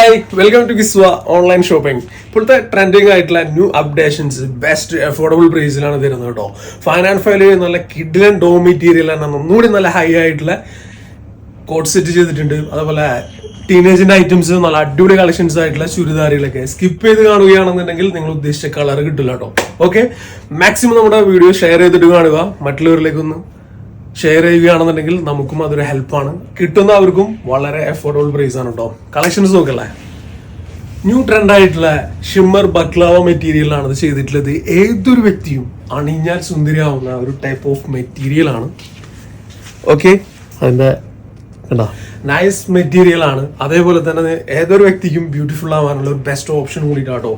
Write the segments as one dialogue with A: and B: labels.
A: Hi welcome to Kiswa online shopping ഇപ്പോഴത്തെ trending ആയിട്ടുള്ള new updations best affordable പ്രൈസിലാണ് തരുന്നത് കേട്ടോ. ഫൈൻ ആൻഡ് നല്ല കിഡിലൻ ഡോ മെറ്റീരിയൽ ആണ്. ഒന്നുകൂടി നല്ല ഹൈ ആയിട്ടുള്ള കോഡ് സെറ്റ് ചെയ്തിട്ടുണ്ട്. അതുപോലെ ടീനേജിന്റെ ഐറ്റംസ് നല്ല അടിപൊളി കളക്ഷൻസ് ആയിട്ടുള്ള ചുരിദാറുകളൊക്കെ സ്കിപ്പ് ചെയ്ത് കാണുകയാണെന്നുണ്ടെങ്കിൽ നിങ്ങൾ ഉദ്ദേശിച്ച കളർ കിട്ടില്ല കേട്ടോ. ഓക്കെ മാക്സിമം നമ്മുടെ വീഡിയോ ഷെയർ ചെയ്തിട്ട് കാണുക. മറ്റുള്ളവരിലേക്കൊന്ന് ഷെയർ ചെയ്യുകയാണെന്നുണ്ടെങ്കിൽ നമുക്കും അതൊരു ഹെൽപ്പാണ് കിട്ടുന്ന അവർക്കും വളരെ അഫോർഡബിൾ പ്രൈസ് ആണ് കേട്ടോ കളക്ഷൻസ് നോക്കല്ലേ? ന്യൂ ട്രെൻഡ് ആയിട്ടുള്ള ഷിമ്മർ ബക്ലാവ മെറ്റീരിയലാണ് ഇത് ചെയ്തിട്ടുള്ളത്. ഏതൊരു വ്യക്തിയും അണിഞ്ഞാൽ സുന്ദരിയാവുന്ന ഒരു ടൈപ്പ് ഓഫ് മെറ്റീരിയൽ ആണ്. ഓക്കെ അതിന്റെ കണ്ടോ? നൈസ് മെറ്റീരിയൽ ആണ്. അതേപോലെ തന്നെ ഏതൊരു വ്യക്തിക്കും ബ്യൂട്ടിഫുൾ ആവാനുള്ള ഒരു ബെസ്റ്റ് ഓപ്ഷൻ കൂടിയിട്ടാട്ടോ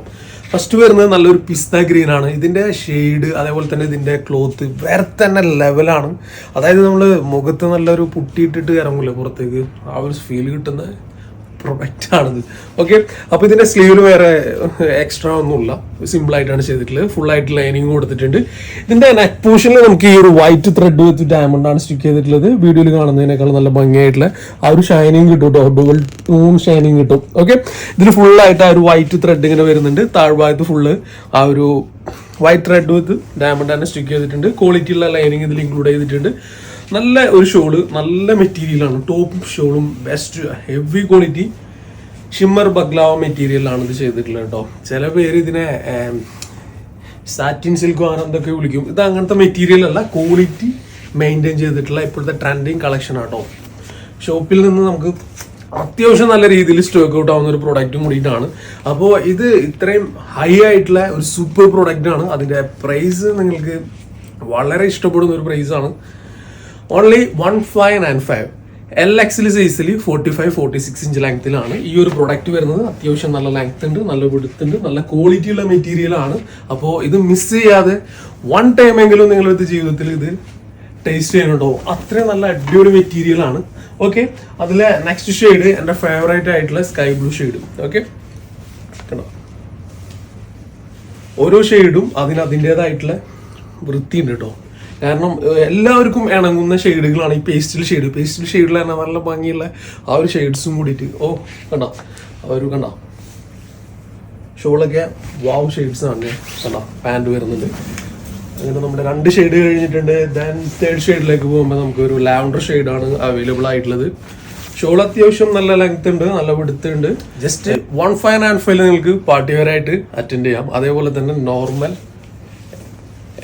A: ഫസ്റ്റ് വരുന്നത് നല്ലൊരു പിസ്ത ഗ്രീൻ ആണ്. ഇതിന്റെ ഷെയ്ഡ് അതേപോലെ തന്നെ ഇതിന്റെ ക്ലോത്ത് വേറെ തന്നെ ലെവലാണ് അതായത് നമ്മൾ മുഖത്ത് നല്ലൊരു പുട്ടിയിട്ടിട്ട് ഇറങ്ങൂല പുറത്തേക്ക്. ആ ഒരു ഫീൽ കിട്ടുന്ന പ്രൊഡക്റ്റ് ആണത് ഓക്കെ അപ്പോൾ ഇതിന്റെ സ്ലീവിൽ വേറെ എക്സ്ട്രാ ഒന്നുമില്ല. സിമ്പിൾ ആയിട്ടാണ് ചെയ്തിട്ടുള്ളത്. ഫുൾ ആയിട്ട് ലൈനിങ് കൊടുത്തിട്ടുണ്ട്. ഇതിന്റെ നെക്ക് പോർഷനിൽ നമുക്ക് ഈ ഒരു വൈറ്റ് ത്രെഡ് വെച്ച് ഡയമണ്ട് ആണ് സ്റ്റിക്ക് ചെയ്തിട്ടുള്ളത്. വീഡിയോയിൽ കാണുന്നതിനേക്കാൾ നല്ല ഭംഗിയായിട്ടുള്ള ആ ഒരു ഷൈനിങ് കിട്ടും. കേട്ടോ ഡബിൾ ടൂൺ ഷൈനിങ് കിട്ടും ഓക്കെ ഫുൾ ആയിട്ട് ആ ഒരു വൈറ്റ് ത്രെഡ് ഇങ്ങനെ വരുന്നുണ്ട്. താഴ്ഭാഗത്ത് ഫുള്ള് ആ ഒരു വൈറ്റ് ത്രെഡ് വിത്ത് ഡയമണ്ട് തന്നെ സ്റ്റിക്ക് ചെയ്തിട്ടുണ്ട്. ക്വാളിറ്റി ഉള്ള ലൈനിങ് ഇതിൽ ഇൻക്ലൂഡ് ചെയ്തിട്ടുണ്ട്. നല്ല ഒരു ഷോൾ നല്ല മെറ്റീരിയലാണ് ടോപ്പ് ഷോളും best heavy quality shimmer baklava മെറ്റീരിയലാണ് ഇത് ചെയ്തിട്ടുള്ളത് കേട്ടോ ചില പേര് ഇതിനെ സാറ്റിൻ സിൽക്ക് അങ്ങനെ എന്തൊക്കെ വിളിക്കും. ഇത് അങ്ങനത്തെ മെറ്റീരിയൽ അല്ല ക്വാളിറ്റി മെയിന്റെയിൻ ചെയ്തിട്ടുള്ള ഇപ്പോഴത്തെ ട്രെൻഡിങ് കളക്ഷൻ ആട്ടോ ഷോപ്പിൽ നിന്ന് നമുക്ക് അത്യാവശ്യം നല്ല രീതിയിൽ സ്റ്റോക്ക് ഔട്ട് ആവുന്ന ഒരു പ്രൊഡക്റ്റും കൂടിയിട്ടാണ് അപ്പോൾ ഇത് ഇത്രയും ഹൈ ആയിട്ടുള്ള ഒരു സൂപ്പർ പ്രോഡക്റ്റാണ് അതിന്റെ പ്രൈസ് നിങ്ങൾക്ക് വളരെ ഇഷ്ടപ്പെടുന്ന ഒരു പ്രൈസ് ആണ്. Only one five nine five L എക്സിൽ സൈസിൽ forty five forty six inch ലെങ്ത്തിലാണ് ഈ ഒരു പ്രൊഡക്റ്റ് വരുന്നത്. അത്യാവശ്യം നല്ല ലെങ്ത് ഉണ്ട് നല്ല വിടുത്തുണ്ട് നല്ല ക്വാളിറ്റി ഉള്ള മെറ്റീരിയൽ ആണ്. അപ്പോൾ ഇത് മിസ് ചെയ്യാതെ വൺ ടൈമെങ്കിലും നിങ്ങളെടുത്ത് ജീവിതത്തിൽ ഇത് ടേസ്റ്റ് ചെയ്യുന്നുണ്ടോ? അത്രയും നല്ല അടിപൊളി മെറ്റീരിയൽ ആണ്. ഓക്കെ അതിലെ നെക്സ്റ്റ് ഷെയ്ഡ് എന്റെ ഫേവറേറ്റ് ആയിട്ടുള്ള സ്കൈ ബ്ലൂ ഷെയ്ഡ് ഓക്കെ ഓരോ ഷെയ്ഡും അതിന് അതിന്റെതായിട്ടുള്ള വൃത്തിയുണ്ട് കേട്ടോ. കാരണം എല്ലാവർക്കും ഇണങ്ങുന്ന ഷെയ്ഡുകളാണ് ഈ പേസ്റ്റിൽ ഷെയ്ഡ്. പേസ്റ്റിൽ ഷെയ്ഡിൽ തന്നെ നല്ല ഭംഗിയുള്ള ആ ഒരു ഷെയ്ഡ്സും കൂടിയിട്ട്. ഓ കണ്ടോ? ആ ഒരു കണ്ടോ? ഷോളൊക്കെ വാവ് ഷെയ്ഡ്സ് ആണ്. കണ്ടോ? പാന്റ് വരുന്നുണ്ട് അങ്ങനെ നമ്മുടെ രണ്ട് ഷെയ്ഡ് കഴിഞ്ഞിട്ടുണ്ട്. ദെൻ തേർഡ് ഷെയ്ഡിലേക്ക് പോകുമ്പോൾ നമുക്ക് ഒരു ലാവൻഡർ ഷെയ്ഡാണ് അവൈലബിൾ ആയിട്ടുള്ളത്. ഷോൾ അത്യാവശ്യം നല്ല ലെങ്ത് ഉണ്ട് നല്ല വിടുത്ത് ഉണ്ട്. Just one five and five നിങ്ങൾക്ക് പാർട്ടി വെയർ ആയിട്ട് അറ്റൻഡ് ചെയ്യാം. അതേപോലെ തന്നെ നോർമൽ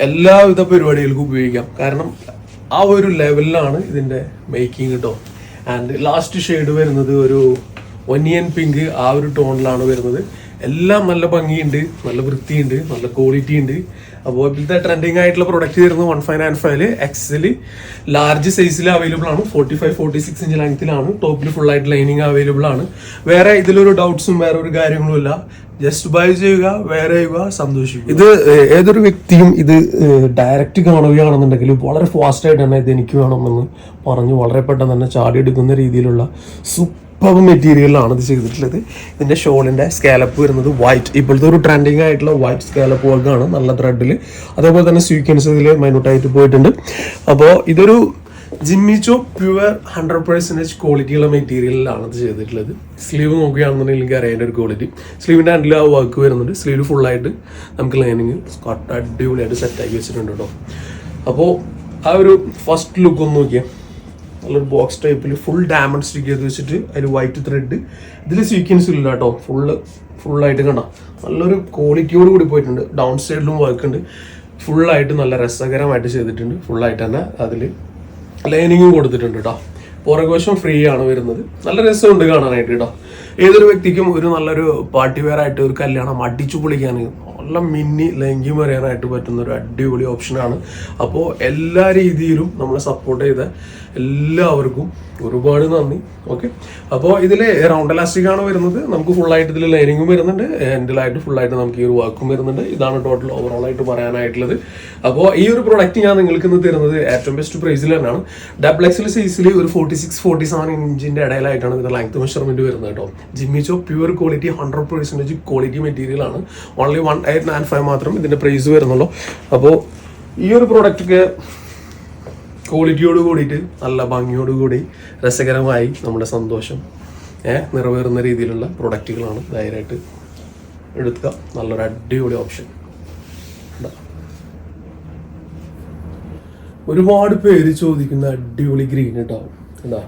A: എല്ലാവിധ പരിപാടികൾക്കും ഉപയോഗിക്കാം. കാരണം ആ ഒരു ലെവലിലാണ് ഇതിന്റെ മേക്കിംഗ് കേട്ടോ ആൻഡ് ലാസ്റ്റ് ഷെയ്ഡ് വരുന്നത് ഒരു ഒനിയൻ പിങ്ക് ആ ഒരു ടോണിലാണ് വരുന്നത്. എല്ലാം നല്ല ഭംഗിയുണ്ട് നല്ല വൃത്തിയുണ്ട് നല്ല ക്വാളിറ്റി ഉണ്ട്. അപ്പോൾ ഇപ്പോഴത്തെ ട്രെൻഡിങ് ആയിട്ടുള്ള പ്രൊഡക്റ്റ് വരുന്നത് one five and five XL large സൈസിൽ അവൈലബിൾ ആണ് forty five forty six inch ലെങ്ത്തിലാണ് ടോപ്പിൽ ഫുൾ ആയിട്ട് ലൈനിങ് അവൈലബിൾ ആണ്. വേറെ ഇതിലൊരു ഡൗട്ട്സും വേറെ ഒരു കാര്യങ്ങളും ഇല്ല. ജസ്റ്റ് ബൈ ചെയ്യുക വേറെ ചെയ്യുക സന്തോഷിക്കുക. ഇത് ഏതൊരു വ്യക്തിയും ഇത് ഡയറക്റ്റ് കാണുകയാണെന്നുണ്ടെങ്കിൽ വളരെ ഫാസ്റ്റ് ആയിട്ട് തന്നെ ഇത് എനിക്ക് വേണമെന്ന് പറഞ്ഞ് വളരെ പെട്ടെന്ന് തന്നെ ചാടിയെടുക്കുന്ന രീതിയിലുള്ള സൂപ്പർ മെറ്റീരിയലാണ് ഇത് ചെയ്തിട്ടുള്ളത്. ഇതിന്റെ ഷോളിന്റെ സ്കാലപ്പ് വരുന്നത് വൈറ്റ് ഇപ്പോഴത്തെ ഒരു ട്രെൻഡിങ് ആയിട്ടുള്ള വൈറ്റ് സ്കാലപ്പ് വർക്കാണ് നല്ല ത്രെഡിൽ അതേപോലെ തന്നെ സ്വീക്വൻസ് ഇതിൽ മൈനൂട്ടായിട്ട് പോയിട്ടുണ്ട്. അപ്പോൾ ഇതൊരു ജിമ്മിച്ചോ പ്യുവർ ഹൺഡ്രഡ് പെർസെന്റേജ് ക്വാളിറ്റിയുള്ള മെറ്റീരിയലിലാണ് അത് ചെയ്തിട്ടുള്ളത്. സ്ലീവ് നോക്കുകയാണെന്നുണ്ടെങ്കിൽ എനിക്ക് അറിയേണ്ട ഒരു ക്വാളിറ്റി. സ്ലീവിന്റെ ഹാൻഡിൽ ആ വർക്ക് വരുന്നുണ്ട്. സ്ലീവ് ഫുള്ളായിട്ട് നമുക്ക് ലൈനിങ് സ്കോട്ട് അടിപൊളിയായിട്ട് സെറ്റാക്കി വെച്ചിട്ടുണ്ട് കേട്ടോ അപ്പോൾ ആ ഒരു ഫസ്റ്റ് ലുക്ക് ഒന്ന് നോക്കിയാൽ നല്ലൊരു ബോക്സ് ടൈപ്പിൽ ഫുൾ ഡയമണ്ട് സ്റ്റിക്ക് ചെയ്ത് വെച്ചിട്ട് അതിൽ വൈറ്റ് ത്രെഡ് ഇതിൽ സീക്വൻസ് ഇല്ല കേട്ടോ ഫുള്ള് ഫുള്ളായിട്ട് കണ്ട. നല്ലൊരു ക്വാളിറ്റിയോട് കൂടി പോയിട്ടുണ്ട്. ഡൗൺ സൈഡിലും വർക്ക് ഉണ്ട് ഫുള്ളായിട്ട് നല്ല രസകരമായിട്ട് ചെയ്തിട്ടുണ്ട്. ഫുള്ളായിട്ട് തന്നെ അതിൽ ലൈനിങ്ങും കൊടുത്തിട്ടുണ്ട് കേട്ടോ പുറകുവശം ഫ്രീ ആണ് വരുന്നത്. നല്ല രസമുണ്ട് കാണാനായിട്ട് കേട്ടോ ഏതൊരു വ്യക്തിക്കും ഒരു നല്ലൊരു പാർട്ടി വെയർ ആയിട്ട് ഒരു കല്യാണം അടിച്ചു പൊളിക്കാൻ നല്ല മിന്നി ലങ്കി മറിയാനായിട്ട് പറ്റുന്ന ഒരു അടിപൊളി ഓപ്ഷനാണ് അപ്പോൾ എല്ലാ രീതിയിലും നമ്മളെ സപ്പോർട്ട് ചെയ്ത എല്ലാവർക്കും ഒരുപാട് നന്ദി. ഓക്കെ അപ്പോൾ ഇതിൽ റൗണ്ട് ഇലാസ്റ്റിക് ആണ് വരുന്നത്. നമുക്ക് ഫുൾ ആയിട്ട് ഇതിൽ ലൈനിങ്ങും വരുന്നുണ്ട്. എൻഡിലായിട്ട് ഫുള്ളായിട്ട് നമുക്ക് ഈ ഒരു വർക്കും വരുന്നുണ്ട്. ഇതാണ് ടോട്ടൽ ഓവറോൾ ആയിട്ട് പറയാനായിട്ടുള്ളത്. അപ്പോൾ ഈ ഒരു പ്രൊഡക്റ്റ് ഞാൻ നിങ്ങൾക്ക് ഇന്ന് തരുന്നത് ഏറ്റവും ബെസ്റ്റ് പ്രൈസിൽ തന്നെയാണ്. ഡബിൾ എക്സൽ സൈസിൽ ഒരു ഫോർട്ടി സിക്സ് ഫോർട്ടി സെവൻ ഇഞ്ചിന്റെ ഇടയിലായിട്ടാണ് ഇതിന്റെ ലെങ്ത് മെഷർമെന്റ് വരുന്നത് കേട്ടോ. Jimmy Choo pure quality hundred percentage quality material ആണ്. Only one eight nine five മാത്രം ഇതിന്റെ പ്രൈസ് വരുന്നുള്ളൂ. അപ്പോൾ ഈ ഒരു പ്രോഡക്റ്റ് ക്വാളിറ്റിയോട് കൂടിയിട്ട് നല്ല ഭംഗിയോട് കൂടി രസകരമായി നമ്മുടെ സന്തോഷം നിറവേറുന്ന രീതിയിലുള്ള പ്രൊഡക്റ്റുകളാണ് ധൈര്യമായിട്ട് എടുക്കുക. നല്ലൊരു അടിപൊളി ഓപ്ഷൻ. ഒരുപാട് പേര് ചോദിക്കുന്ന അടിപൊളി ഗ്രീൻ ഉണ്ടാവും എന്താ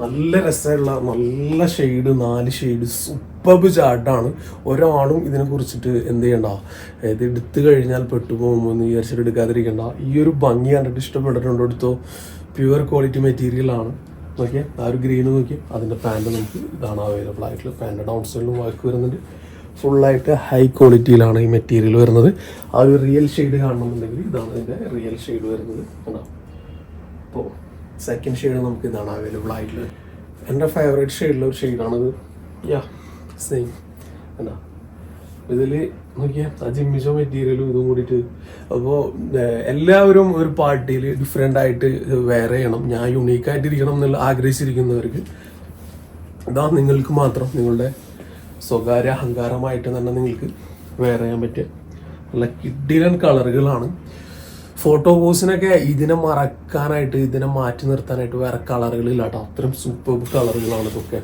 A: നല്ല രസമുള്ള നല്ല ഷെയ്ഡ് നാല് ഷെയ്ഡ് സൂപ്പർബ് ചാട്ടാണ്. ഒരാളും ഇതിനെ കുറിച്ചിട്ട് എന്ത് ചെയ്യണ്ട. ഇത് എടുത്തു കഴിഞ്ഞാൽ പെട്ടുപോകുമ്പോൾ എന്ന് വിചാരിച്ചിട്ട് എടുക്കാതിരിക്കണ്ട. ഈ ഒരു ഭംഗി കണ്ടിട്ട് ഇഷ്ടപ്പെട്ടിട്ടുണ്ടോ എടുത്തോ? പ്യുവർ ക്വാളിറ്റി മെറ്റീരിയൽ ആണ്. നോക്കിയേ ആ ഒരു ഗ്രീന് നോക്കി അതിന്റെ പാന്റ് നമുക്ക് ഇതാണ് അവൈലബിൾ ആയിട്ടുള്ള പാന്റ് ഡൗൺ സൈഡിലും വർക്ക് വരുന്നുണ്ട്. ഫുള്ളായിട്ട് ഹൈ ക്വാളിറ്റിയിലാണ് ഈ മെറ്റീരിയൽ വരുന്നത്. ആ ഒരു റിയൽ ഷെയ്ഡ് കാണണമെന്നുണ്ടെങ്കിൽ ഇതാണ് ഇതിന്റെ റിയൽ ഷെയ്ഡ് വരുന്നത്. അപ്പോൾ സെക്കൻഡ് ഷെയ്ഡ് നമുക്ക് ഇതാണ് അവൈലബിൾ ആയിട്ടുള്ളത്. എന്റെ ഫേവറേറ്റ് ഷെയ്ഡിലുള്ള ഒരു ഷെയ്ഡാണിത് യാ സെയിം എന്നാ ഇതിൽ നോക്കിയാൽ ആ ജിമ്മിഷോ മെറ്റീരിയലും ഇതും കൂടിയിട്ട് അപ്പോൾ എല്ലാവരും ഒരു പാർട്ടിയിൽ ഡിഫറെന്റ് ആയിട്ട് വേറെ ചെയ്യണം. ഞാൻ യുണീക്കായിട്ടിരിക്കണം എന്നുള്ള ആഗ്രഹിച്ചിരിക്കുന്നവർക്ക് ഇതാ നിങ്ങൾക്ക് മാത്രം നിങ്ങളുടെ സ്വകാര്യ അഹങ്കാരമായിട്ട് തന്നെ നിങ്ങൾക്ക് വേറെ ചെയ്യാൻ പറ്റിയ നല്ല കിഡിലൻ കളറുകളാണ്. ഫോട്ടോ പോസിനൊക്കെ ഇതിനെ മറക്കാനായിട്ട് ഇതിനെ മാറ്റി നിർത്താനായിട്ട് വേറെ കളറുകളില്ല കേട്ടോ അത്രയും സൂപ്പർ കളറുകളാണ് ഇതൊക്കെ.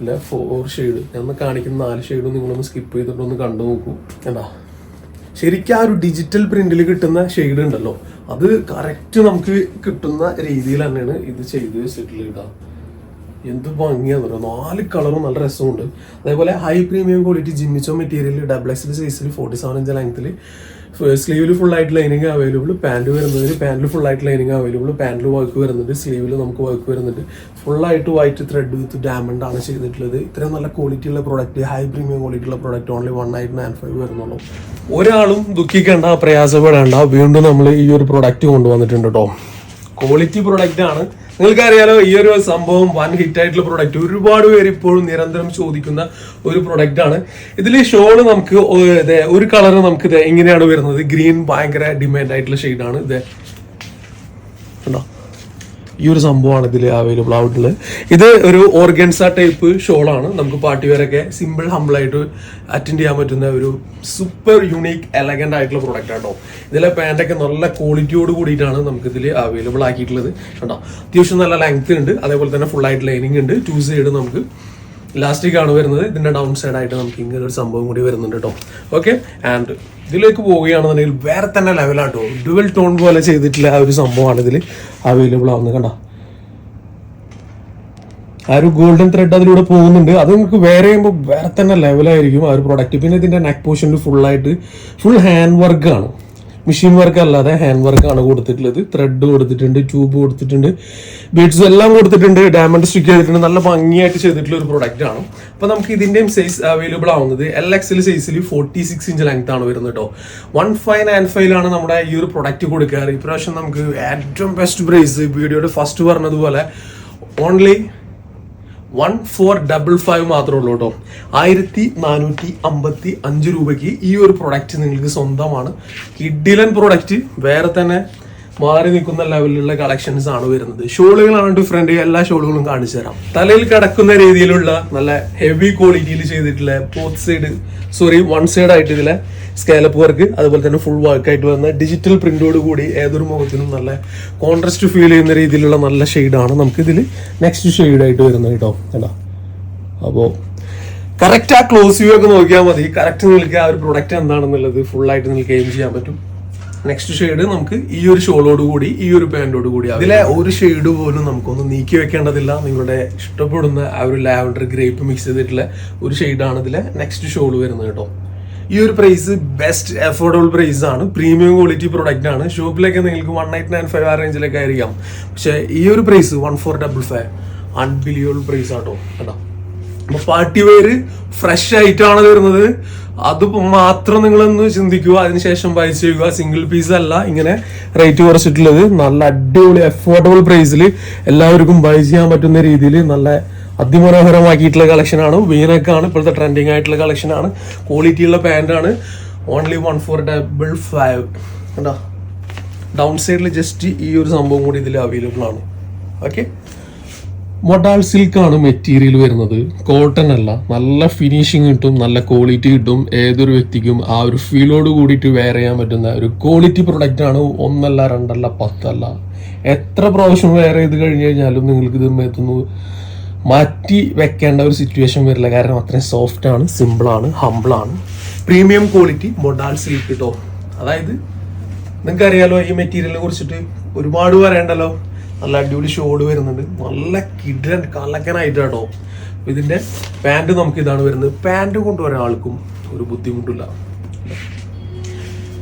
A: അല്ല? ഫോർ ഷെയ്ഡ് ഞാൻ ഒന്ന് കാണിക്കുന്ന നാല് ഷെയ്ഡും നിങ്ങളൊന്ന് സ്കിപ്പ് ചെയ്തിട്ടൊന്ന് കണ്ടു നോക്കൂ. എന്താ ശരിക്കും ആ ഒരു ഡിജിറ്റൽ പ്രിന്റിൽ കിട്ടുന്ന ഷെയ്ഡ് ഉണ്ടല്ലോ. അത് കറക്റ്റ് നമുക്ക് കിട്ടുന്ന രീതിയിൽ തന്നെയാണ് ഇത് ചെയ്ത് വെച്ചിട്ടുള്ളത് കേട്ടോ. എന്ത് ഭംഗിയാന്ന് പറയുക നാല് കളറും നല്ല രസമുണ്ട്. അതേപോലെ high premium quality Jimmy Choo material double XL സൈസിൽ ഫോർട്ടി സെവൻ ഇഞ്ച് ലെങ്ത്തിൽ സ്ലീവിൽ ഫുൾ ആയിട്ട് ലൈനിങ് അവൈലബിൾ പാന്റ് വരുന്നതിന് പാന്റിൽ ഫുൾ ആയിട്ട് ലൈനിങ് അവൈലബിൾ പാന്റിൽ വർക്ക് വരുന്നുണ്ട് സ്ലീവിൽ നമുക്ക് വർക്ക് വരുന്നുണ്ട്. ഫുൾ ആയിട്ട് വൈറ്റ് ത്രെഡ് വിത്ത് ഡയമണ്ട് ആണ് ചെയ്തിട്ടുള്ളത്. ഇത്രയും നല്ല ക്വാളിറ്റി ഉള്ള പ്രോഡക്റ്റ് ഹൈ പ്രീമിയം ക്വാളിറ്റി ഉള്ള product only one nine nine five വരുന്നുള്ളൂ. ഒരാളും ദുഃഖിക്കേണ്ട പ്രയാസപ്പെടേണ്ട വീണ്ടും നമ്മൾ ഈ ഒരു പ്രൊഡക്റ്റ് കൊണ്ടുവന്നിട്ടുണ്ട് കേട്ടോ ക്വാളിറ്റി പ്രൊഡക്റ്റ് ആണ്. നിങ്ങൾക്കറിയാലോ ഈ ഒരു സംഭവം വൺ ഹിറ്റ് ആയിട്ടുള്ള പ്രൊഡക്റ്റ് ഒരുപാട് പേര് ഇപ്പോഴും നിരന്തരം ചോദിക്കുന്ന ഒരു പ്രൊഡക്റ്റ് ആണ്. ഇതിൽ ഷോൾ നമുക്ക് ഒരു കളർ നമുക്ക് ഇങ്ങനെയാണ് വരുന്നത്. ഗ്രീൻ ഭയങ്കര ഡിമാൻഡ് ആയിട്ടുള്ള ഷെയ്ഡാണ് ഇത്. കണ്ടോ? ഈ ഒരു സംഭവമാണ് ഇതിൽ അവൈലബിൾ ആയിട്ടുള്ളത്. ഇത് ഒരു ഓർഗൻസ ടൈപ്പ് ഷോളാണ് നമുക്ക് പാർട്ടി വെയറൊക്കെ സിമ്പിൾ ഹമ്പിളായിട്ട് അറ്റൻഡ് ചെയ്യാൻ പറ്റുന്ന ഒരു സൂപ്പർ യുണീക്ക് എലഗന്റ് ആയിട്ടുള്ള പ്രൊഡക്റ്റ് ആട്ടോ ഇതിലെ പാന്റൊക്കെ നല്ല ക്വാളിറ്റിയോട് കൂടിയിട്ടാണ് നമുക്ക് ഇതിൽ അവൈലബിൾ ആക്കിയിട്ടുള്ളത്. കേട്ടോ അത്യാവശ്യം നല്ല ലെങ്ത് ഉണ്ട്. അതേപോലെ തന്നെ ഫുൾ ആയിട്ട് ലൈനിങ് ഉണ്ട്. ചൂസ് ചെയ്ത് നമുക്ക് ഇലാസ്റ്റിക് ആണ് വരുന്നത് ഇതിന്റെ ഡൗൺ സൈഡ് ആയിട്ട് നമുക്ക് ഇങ്ങനെ ഒരു സംഭവം കൂടി വരുന്നുണ്ട് കേട്ടോ ഓക്കെ ആൻഡ് ഇതിലേക്ക് പോവുകയാണെന്നുണ്ടെങ്കിൽ വേറെ തന്നെ ലെവലാട്ടോ ഡുവൽ ടോൺ പോലെ ചെയ്തിട്ടില്ല ആ ഒരു സംഭവമാണ് ഇതിൽ അവൈലബിൾ ആവുന്നത് കണ്ടോ? ആ ഒരു ഗോൾഡൻ ത്രെഡ് അതിലൂടെ പോകുന്നുണ്ട്. അത് നിങ്ങൾക്ക് വേറെ ചെയ്യുമ്പോൾ വേറെ തന്നെ ലെവലായിരിക്കും ആ ഒരു പ്രൊഡക്റ്റ് പിന്നെ ഇതിന്റെ നെക്ക് പോർഷനിൽ ഫുള്ളായിട്ട് ഫുൾ ഹാൻഡ് വർക്ക് ആണ്. മെഷീൻ വർക്ക് അല്ലാതെ ഹാൻഡ് വർക്ക് ആണ് കൊടുത്തിട്ടുള്ളത്. ത്രെഡ് കൊടുത്തിട്ടുണ്ട് ട്യൂബ് കൊടുത്തിട്ടുണ്ട്. ബീഡ്സ് എല്ലാം കൊടുത്തിട്ടുണ്ട്. ഡയമണ്ട് സ്റ്റിക്ക് ചെയ്തിട്ടുണ്ട്. നല്ല ഭംഗിയായിട്ട് ചെയ്തിട്ടുള്ള ഒരു പ്രൊഡക്റ്റ് ആണ്. അപ്പൊ നമുക്ക് ഇതിന്റെയും സൈസ് അവൈലബിൾ ആവുന്നത് എൽ എക്സിൽ സൈസിൽ ഫോർട്ടി സിക്സ് ഇഞ്ച് ലെങ്ത് ആണ് വരുന്നത് കേട്ടോ വൺ ഫൈവ് നയൻ ഫൈവിലാണ് നമ്മുടെ ഈ ഒരു പ്രൊഡക്റ്റ് കൊടുക്കാറ്. ഇപ്രാവശ്യം നമുക്ക് ഏറ്റവും ബെസ്റ്റ് പ്രൈസ് വീഡിയോയുടെ ഫസ്റ്റ് പറഞ്ഞതുപോലെ only one four double five മാത്രമേ ഉള്ളൂ കേട്ടോ ആയിരത്തി നാനൂറ്റി അമ്പത്തി അഞ്ച് രൂപയ്ക്ക് ഈ ഒരു പ്രൊഡക്റ്റ് നിങ്ങൾക്ക് സ്വന്തമാണ്. കിഡിലൻ പ്രൊഡക്റ്റ് വേറെ തന്നെ മാറി നിൽക്കുന്ന ലെവലിലുള്ള കളക്ഷൻസ് ആണ് വരുന്നത്. ഷോളുകളാണ് ഡിഫറെന്റ് എല്ലാ ഷോളുകളും കാണിച്ചു തരാം. തലയിൽ കിടക്കുന്ന രീതിയിലുള്ള നല്ല ഹെവി ക്വാളിറ്റിയിൽ ചെയ്തിട്ടുള്ള both side sorry one side ആയിട്ട് ഇതിലെ സ്കാലപ്പ് വർക്ക് അതുപോലെ തന്നെ ഫുൾ വർക്കായിട്ട് വരുന്ന ഡിജിറ്റൽ പ്രിന്റോട് കൂടി ഏതൊരു മുഖത്തിനും നല്ല കോൺട്രസ്റ്റ് ഫീൽ ചെയ്യുന്ന രീതിയിലുള്ള നല്ല ഷെയ്ഡാണ് നമുക്ക് ഇതിൽ നെക്സ്റ്റ് ഷെയ്ഡായിട്ട് വരുന്നത് കേട്ടോ കണ്ടോ? അപ്പോൾ കറക്റ്റ് ആ ക്ലോസ് വ്യൂ ഒക്കെ നോക്കിയാൽ മതി. കറക്റ്റ് നിൽക്കുക ആ ഒരു പ്രൊഡക്റ്റ് എന്താണെന്നുള്ളത് ഫുൾ ആയിട്ട് നിൽക്കുക എയിം ചെയ്യാൻ പറ്റും. നെക്സ്റ്റ് ഷെയ്ഡ് നമുക്ക് ഈ ഒരു ഷോളോട് കൂടി ഈ ഒരു പാന്റോട് കൂടി അതിലെ ഒരു ഷെയ്ഡ് പോലും നമുക്കൊന്ന് നീക്കി വെക്കേണ്ടതില്ല. നിങ്ങളുടെ ഇഷ്ടപ്പെടുന്ന ആ ഒരു ലാവൻഡർ ഗ്രേപ്പ് മിക്സ് ചെയ്തിട്ടുള്ള ഒരു ഷെയ്ഡാണ് ഇതിലെ നെക്സ്റ്റ് ഷോൾ വരുന്നത് കേട്ടോ. ഈ ഒരു പ്രൈസ് ബെസ്റ്റ് അഫോർഡബിൾ പ്രൈസ് ആണ്. പ്രീമിയം ക്വാളിറ്റി പ്രൊഡക്റ്റ് ആണ്. ഷോപ്പിലൊക്കെ നിങ്ങൾക്ക് വൺ എയ്റ്റ് നയൻ ഫൈവ് ആ റേഞ്ചിലൊക്കെ ആയിരിക്കാം. പക്ഷേ ഈ ഒരു price one four double five unbelievable price ആട്ടോ. കേട്ടോ. അപ്പൊ പാർട്ടി വെയർ ഫ്രഷ് ആയിട്ടാണ് വരുന്നത്. അത് മാത്രം നിങ്ങളൊന്ന് ചിന്തിക്കുക. അതിനുശേഷം ബൈ ചെയ്യുക. സിംഗിൾ പീസ് അല്ല ഇങ്ങനെ റേറ്റ് കുറച്ചിട്ടുള്ളത്. നല്ല അടിപൊളി അഫോർഡബിൾ പ്രൈസിൽ എല്ലാവർക്കും ബൈ ചെയ്യാൻ പറ്റുന്ന രീതിയിൽ നല്ല അതിമനോഹരമാക്കിയിട്ടുള്ള കളക്ഷനാണ്. ആണ് വീനൊക്കെ ആണ് ഇപ്പോഴത്തെ ട്രെൻഡിങ് ആയിട്ടുള്ള കളക്ഷനാണ്. ക്വാളിറ്റിയുള്ള ക്വാളിറ്റി ഉള്ള പാന്റ് ആണ്. Only one four double five കണ്ടോ? ഡൗൺ സൈഡിൽ ജസ്റ്റ് ഈ ഒരു സംഭവം കൂടി ഇതിൽ അവൈലബിൾ ആണ്. ഓക്കെ മൊഡാൾ സിൽക്ക് ആണ് മെറ്റീരിയൽ വരുന്നത്. കോട്ടൺ അല്ല. നല്ല ഫിനിഷിങ് കിട്ടും നല്ല ക്വാളിറ്റി കിട്ടും. ഏതൊരു വ്യക്തിക്കും ആ ഒരു ഫീലോട് കൂടിയിട്ട് വെയർ ചെയ്യാൻ പറ്റുന്ന ഒരു ക്വാളിറ്റി പ്രൊഡക്റ്റ് ആണ്. ഒന്നല്ല രണ്ടല്ല പത്തല്ല. എത്ര പ്രാവശ്യം വെയർ ചെയ്ത് കഴിഞ്ഞ് കഴിഞ്ഞാലും നിങ്ങൾക്ക് ഇത് എത്തുന്നു മാറ്റി വെക്കേണ്ട ഒരു സിറ്റുവേഷൻ വരില്ല. കാരണം അത്രയും സോഫ്റ്റ് ആണ് സിമ്പിൾ ആണ് ഹമ്പിൾ ആണ്. പ്രീമിയം ക്വാളിറ്റി മൊഡാൾ സിൽക്ക് കേട്ടോ അതായത് നിങ്ങൾക്ക് അറിയാലോ ഈ മെറ്റീരിയലിനെ കുറിച്ചിട്ട് ഒരുപാട് പറയണ്ടല്ലോ. നല്ല അടിപൊളി ഷോഡ് വരുന്നുണ്ട്. നല്ല കിഡൻ കലക്കനായിട്ട് കേട്ടോ ഇതിന്റെ പാന്റ് നമുക്ക് ഇതാണ് വരുന്നത്. പാന്റ് കൊണ്ടുവരാൻ ആൾക്കും ഒരു ബുദ്ധിമുട്ടില്ല.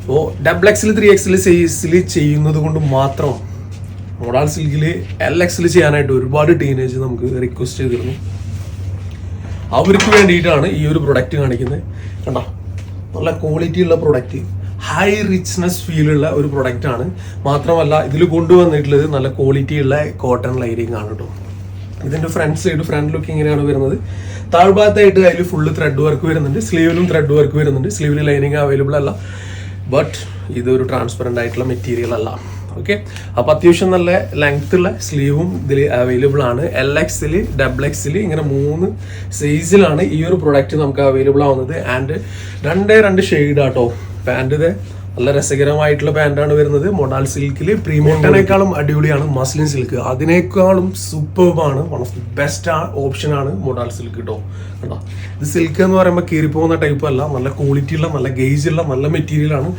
A: അപ്പോൾ ഡബിൾ എക്സിൽ ത്രീ എക്സിൽ സൈസിൽ ചെയ്യുന്നത് കൊണ്ട് മാത്രം മോഡാൾ സിൽക്കിൽ എൽ എക്സിൽ ചെയ്യാനായിട്ട് ഒരുപാട് ടീനേജ് നമുക്ക് റിക്വസ്റ്റ് ചെയ്തിരുന്നു. അവർക്ക് വേണ്ടിയിട്ടാണ് ഈ ഒരു പ്രൊഡക്റ്റ് കാണിക്കുന്നത്. കണ്ടോ? നല്ല ക്വാളിറ്റി ഉള്ള പ്രൊഡക്റ്റ് ഹൈ റിച്ച്നെസ് ഫീലുള്ള ഒരു പ്രൊഡക്റ്റ് ആണ്. മാത്രമല്ല ഇതിൽ കൊണ്ടുവന്നിട്ടുള്ളത് നല്ല ക്വാളിറ്റി ഉള്ള കോട്ടൺ ലൈനിങ് ആണ് കേട്ടോ ഇതിന്റെ ഫ്രണ്ട് സൈഡ് ഫ്രണ്ട് ലുക്ക് ഇങ്ങനെയാണ് വരുന്നത്. താഴ്ഭാഗത്തായിട്ട് അതിൽ ഫുള്ള് ത്രെഡ് വർക്ക് വരുന്നുണ്ട്. സ്ലീവിലും ത്രെഡ് വർക്ക് വരുന്നുണ്ട്. സ്ലീവിൽ ലൈനിങ് അവൈലബിൾ അല്ല. ബട്ട് ഇതൊരു ട്രാൻസ്പെറന്റ് ആയിട്ടുള്ള മെറ്റീരിയൽ അല്ല. ഓക്കെ അപ്പോൾ അത്യാവശ്യം നല്ല ലെങ്ത് ഉള്ള സ്ലീവും ഇതിൽ അവൈലബിൾ ആണ്. എൽ എക്സിൽ ഡബിൾ എക്സിൽ ഇങ്ങനെ മൂന്ന് സൈസിലാണ് ഈ ഒരു പ്രൊഡക്റ്റ് നമുക്ക് അവൈലബിൾ ആവുന്നത്. ആൻഡ് രണ്ടേ രണ്ട് ഷെയ്ഡ് ആട്ടോ. പാന്റ് നല്ല രസകരമായിട്ടുള്ള പാന്റാണ് വരുന്നത്. മൊഡാൾ സിൽക്കിൽ പ്രീമിയത്തിനേക്കാളും അടിപൊളിയാണ് മസ്ലിൻ സിൽക്ക്. അതിനേക്കാളും സൂപ്പർബാണ് one of the best option ആണ് മൊഡാൾ സിൽക്ക് കേട്ടോ കണ്ടോ? ഇത് സിൽക്ക് എന്ന് പറയുമ്പോൾ കീറിപ്പോകുന്ന ടൈപ്പ് അല്ല. നല്ല ക്വാളിറ്റി ഉള്ള നല്ല ഗേജ് ഉള്ള നല്ല മെറ്റീരിയൽ ആണ്.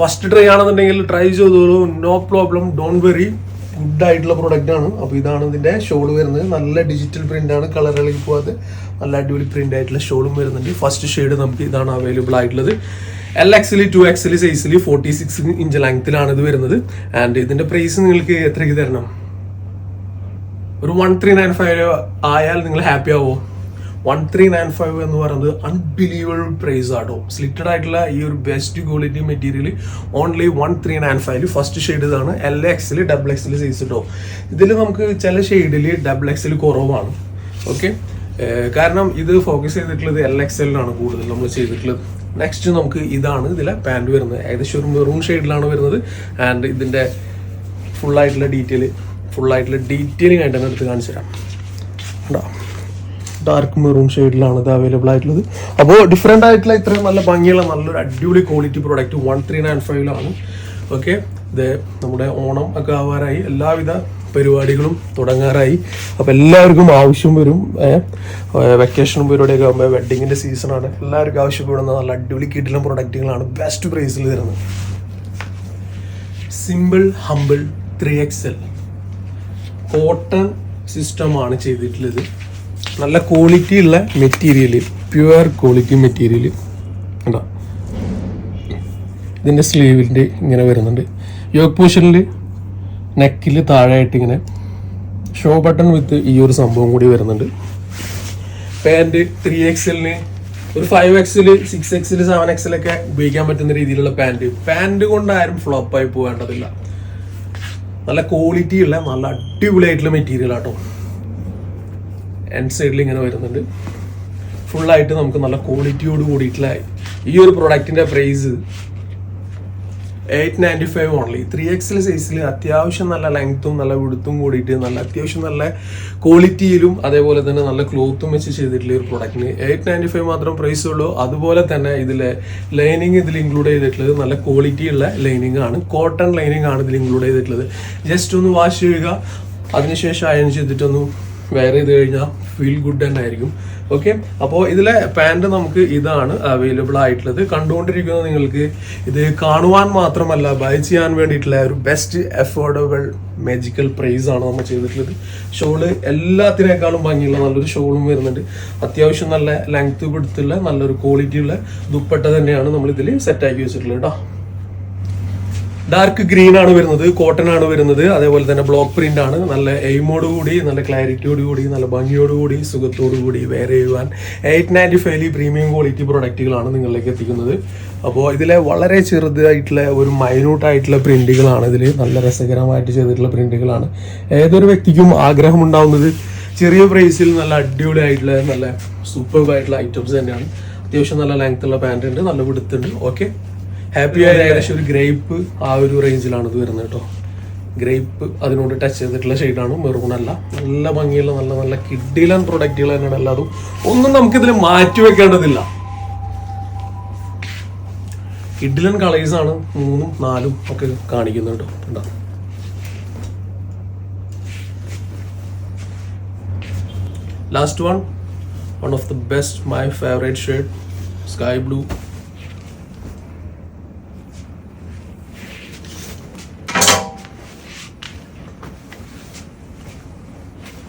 A: ഫസ്റ്റ് ട്രൈ ആണെന്നുണ്ടെങ്കിൽ ട്രൈ ചെയ്തോളൂ. No problem don't worry good ആയിട്ടുള്ള പ്രൊഡക്റ്റ് ആണ്. അപ്പോൾ ഇതാണ് ഇതിന്റെ ഷോൾ വരുന്നത്. നല്ല ഡിജിറ്റൽ പ്രിന്റ് ആണ് കളറുകളിൽ പോകാതെ. നല്ല അടിപൊളി പ്രിന്റ് ആയിട്ടുള്ള ഷോളും വരുന്നുണ്ട്. ഫസ്റ്റ് ഷെയ്ഡ് നമുക്ക് ഇതാണ് അവൈലബിൾ ആയിട്ടുള്ളത്. എൽ എക്സിൽ ടു എക്സിൽ സൈസിൽ ഫോർട്ടി സിക്സ് ഇഞ്ച് ലെങ്ത്തിലാണ് ഇത് വരുന്നത്. ആൻഡ് ഇതിന്റെ പ്രൈസ് നിങ്ങൾക്ക് എത്രയ്ക്ക് തരണം? ഒരു വൺ ത്രീ നയൻ ഫൈവ് ആയാൽ നിങ്ങൾ ഹാപ്പി ആവോ? വൺ ത്രീ നയൻ ഫൈവ് എന്ന് പറയുന്നത് അൺബിലീവബിൾ പ്രൈസ് ആട്ടോ. സ്ലിറ്റഡ് ആയിട്ടുള്ള ഈ ഒരു best quality material only one three nine five first shade ഇതാണ്. എൽ എക്സിൽ ഡബിൾ എക്സിൽ സൈസ് ഇട്ടോ ഇതിൽ നമുക്ക് ചില ഷെയ്ഡിൽ ഡബിൾ എക്സിൽ കുറവാണ്. ഓക്കെ കാരണം ഇത് ഫോക്കസ് ചെയ്തിട്ടുള്ളത് എൽ എക്സലിലാണ് കൂടുതൽ നമ്മൾ ചെയ്തിട്ടുള്ളത്. നെക്സ്റ്റ് നമുക്ക് ഇതാണ് ഇതിലെ പാന്റ് വരുന്നത്. ഏകദേശം ഒരു മെറൂൺ ഷെയ്ഡിലാണ് വരുന്നത്. ആൻഡ് ഇതിന്റെ ഫുൾ ആയിട്ടുള്ള ഡീറ്റെയിൽ ഫുൾ ആയിട്ടുള്ള ഡീറ്റെയിലിംഗ് ആയിട്ട് തന്നെ എടുത്ത് കാണിച്ചു തരാം. കണ്ടോ? ഡാർക്ക് മെറൂൺ ഷെയ്ഡിലാണ് ഇത് അവൈലബിൾ ആയിട്ടുള്ളത്. അപ്പോൾ ഡിഫറെന്റ് ആയിട്ടുള്ള ഇത്രയും നല്ല ഭംഗിയുള്ള നല്ലൊരു അടിപൊളി quality product one three nine ഫൈവിലാണ് okay ഇത് നമ്മുടെ ഓണം ഒക്കെ ആവാറായി. എല്ലാവിധ പരിപാടികളും തുടങ്ങാറായി. അപ്പോൾ എല്ലാവർക്കും ആവശ്യം വരും വെക്കേഷനും പരിപാടിയൊക്കെ ആകുമ്പോൾ വെഡിങ്ങിന്റെ സീസണാണ് എല്ലാവർക്കും ആവശ്യപ്പെടുന്ന നല്ല അടിപൊളി കിട്ടിലും പ്രൊഡക്റ്റുകളാണ് ബെസ്റ്റ് പ്രൈസിൽ തരുന്നത്. Simple humble three X L cotton സിസ്റ്റമാണ് ചെയ്തിട്ടുള്ളത്. നല്ല ക്വാളിറ്റി ഉള്ള മെറ്റീരിയൽ പ്യുവർ ക്വാളിറ്റി മെറ്റീരിയൽ കണ്ടോ? ഇതിന്റെ സ്ലീവിന്റെ ഇങ്ങനെ വരുന്നുണ്ട്. യോഗ പോഷനിൽ നെക്കിൽ താഴെയായിട്ട് ഇങ്ങനെ ഷോ ബട്ടൺ വിത്ത് ഈ ഒരു സംഭവം കൂടി വരുന്നുണ്ട്. പാന്റ് ത്രീ എക്സലിന് ഒരു ഫൈവ് എക്സിൽ സിക്സ് എക്സിൽ സെവൻ എക്സിലൊക്കെ ഉപയോഗിക്കാൻ പറ്റുന്ന രീതിയിലുള്ള പാന്റ് പാന്റ് കൊണ്ട് ആരും ഫ്ലോപ്പായി പോകേണ്ടതില്ല നല്ല ക്വാളിറ്റി ഉള്ള നല്ല അടിപൊളിയായിട്ടുള്ള മെറ്റീരിയൽ ആട്ടോ. എൻഡ് സൈഡിൽ ഇങ്ങനെ വരുന്നുണ്ട്. ഫുള്ളായിട്ട് നമുക്ക് നല്ല ക്വാളിറ്റിയോട് കൂടിയിട്ടുള്ള ഈ ഒരു പ്രൊഡക്റ്റിന്റെ price eight ninety five only three എക്സിൽ സൈസിൽ അത്യാവശ്യം നല്ല ലെങ്ത്തും നല്ല വിടുത്തും കൂടിയിട്ട് നല്ല അത്യാവശ്യം നല്ല ക്വാളിറ്റിയിലും അതേപോലെ തന്നെ നല്ല ക്ലോത്തും വെച്ച് ചെയ്തിട്ടുള്ള ഒരു പ്രൊഡക്റ്റിന് എയ്റ്റ് നയന്റി ഫൈവ് മാത്രം പ്രൈസ് ഉള്ളൂ. അതുപോലെ തന്നെ ഇതിലെ ലൈനിങ് ഇതിൽ ഇൻക്ലൂഡ് ചെയ്തിട്ടുള്ളത് നല്ല ക്വാളിറ്റി ഉള്ള ലൈനിങ് ആണ്. കോട്ടൺ ലൈനിങ് ആണ് ഇതിൽ ഇൻക്ലൂഡ് ചെയ്തിട്ടുള്ളത്. ജസ്റ്റ് ഒന്ന് വാഷ് ചെയ്യുക. അതിനുശേഷം അയൺ ചെയ്തിട്ടൊന്ന് വെയർ ചെയ്ത് കഴിഞ്ഞാൽ ഫീൽ ഗുഡ് തന്നെ ആയിരിക്കും ഓക്കെ അപ്പോൾ ഇതിലെ പാന്റ് നമുക്ക് ഇതാണ് അവൈലബിൾ ആയിട്ടുള്ളത്. കണ്ടുകൊണ്ടിരിക്കുന്നത് നിങ്ങൾക്ക് ഇത് കാണുവാൻ മാത്രമല്ല ബൈ ചെയ്യാൻ വേണ്ടിയിട്ടുള്ള ഒരു ബെസ്റ്റ് അഫോർഡബിൾ മാജിക്കൽ പ്രൈസ് ആണ് നമ്മൾ ചെയ്തിട്ടുള്ളത്. ഷോൾ എല്ലാത്തിനേക്കാളും ഭംഗിയുള്ള നല്ലൊരു ഷോളും വരുന്നുണ്ട്. അത്യാവശ്യം നല്ല ലെങ്ത് കൊടുത്തുള്ള നല്ലൊരു ക്വാളിറ്റിയുള്ള ദുപ്പട്ട തന്നെയാണ് നമ്മൾ ഇതിൽ സെറ്റാക്കി വെച്ചിട്ടുള്ളത് കേട്ടോ ഡാർക്ക് ഗ്രീൻ ആണ് വരുന്നത് കോട്ടൺ ആണ് വരുന്നത്. അതേപോലെ തന്നെ ബ്ലോക്ക് പ്രിന്റ് ആണ്. നല്ല എയിമോട് കൂടി നല്ല ക്ലാരിറ്റിയോട് കൂടി നല്ല ഭംഗിയോട് കൂടി വെയർ ചെയ്യുവാൻ eight ninety five premium quality പ്രൊഡക്റ്റുകളാണ് നിങ്ങളിലേക്ക് എത്തിക്കുന്നത്. അപ്പോൾ ഇതിലെ വളരെ ചെറുതായിട്ടുള്ള ഒരു മൈനൂട്ടായിട്ടുള്ള പ്രിന്റുകളാണ് ഇതിൽ നല്ല രസകരമായിട്ട് ചെയ്തിട്ടുള്ള പ്രിന്റുകളാണ് ഏതൊരു വ്യക്തിക്കും ആഗ്രഹം ഉണ്ടാവുന്നത് ചെറിയ പ്രൈസിൽ നല്ല അടിപൊളിയായിട്ടുള്ള നല്ല സൂപ്പർ ആയിട്ടുള്ള ഐറ്റംസ് തന്നെയാണ്. അത്യാവശ്യം നല്ല ലെങ്ത്തുള്ള പാന്റ് ഉണ്ട് നല്ല വിടുത്തുണ്ട് ഓക്കെ ഹാപ്പി ആയ ഏകദേശം ഒരു ഗ്രേപ്പ് ആ ഒരു റേഞ്ചിലാണ് ഇത് വരുന്നത് കേട്ടോ. ഗ്രേപ്പ് അതിനോട് ടച്ച് ചെയ്തിട്ടുള്ള ഷെയ്ഡാണ് മെറൂണല്ല നല്ല ഭംഗിയുള്ള നല്ല നല്ല കിഡിലൻ പ്രൊഡക്റ്റുകൾ തന്നെയാണ് എല്ലാതും. ഒന്നും നമുക്കിതിൽ മാറ്റി വെക്കേണ്ടതില്ല. കിഡിലൻ കളേഴ്സ് ആണ് മൂന്നും നാലും ഒക്കെ കാണിക്കുന്നത് കേട്ടോ. ഉണ്ടാകും last one one of the best my favourite shade sky blue